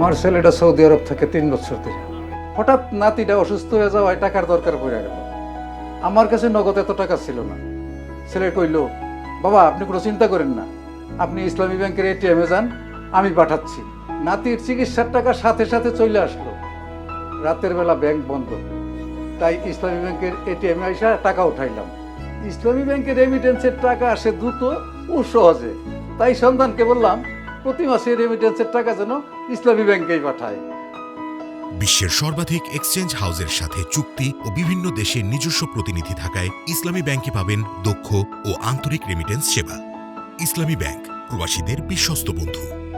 আমার ছেলেটা সৌদি আরব থেকে তিন বছর ধরে হঠাৎ নাতিটা অসুস্থ হয়ে যাওয়ায় টাকার দরকার পড়ে গেল। আমার কাছে নগদ এত টাকা ছিল না। ছেলে কইল, বাবা, আপনি কোনো চিন্তা করেন না। আপনি ইসলামী ব্যাংকের এটিএমে যান, আমি পাঠাচ্ছি। নাতির চিকিৎসার টাকা সাথে সাথে চলে আসলো। রাতের বেলা ব্যাংক বন্ধ। তাই ইসলামী ব্যাংকের এটিএমে আইসা টাকা উঠাইলাম। ইসলামী ব্যাংকের রেমিটেন্সের টাকা আসে দ্রুত ও সহজে। তাই সন্ধানকে বললাম প্রতি মাসে রেমিটেন্সের টাকা যেন ইসলামী ব্যাংকেই পাঠায়। বিশ্বের সর্বাধিক এক্সচেঞ্জ হাউসের সাথে চুক্তি ও বিভিন্ন দেশের নিজস্ব প্রতিনিধি থাকায় ইসলামী ব্যাংকে পাবেন দক্ষ ও আন্তরিক রেমিটেন্স সেবা। ইসলামী ব্যাংক, প্রবাসীদের বিশ্বস্ত বন্ধু।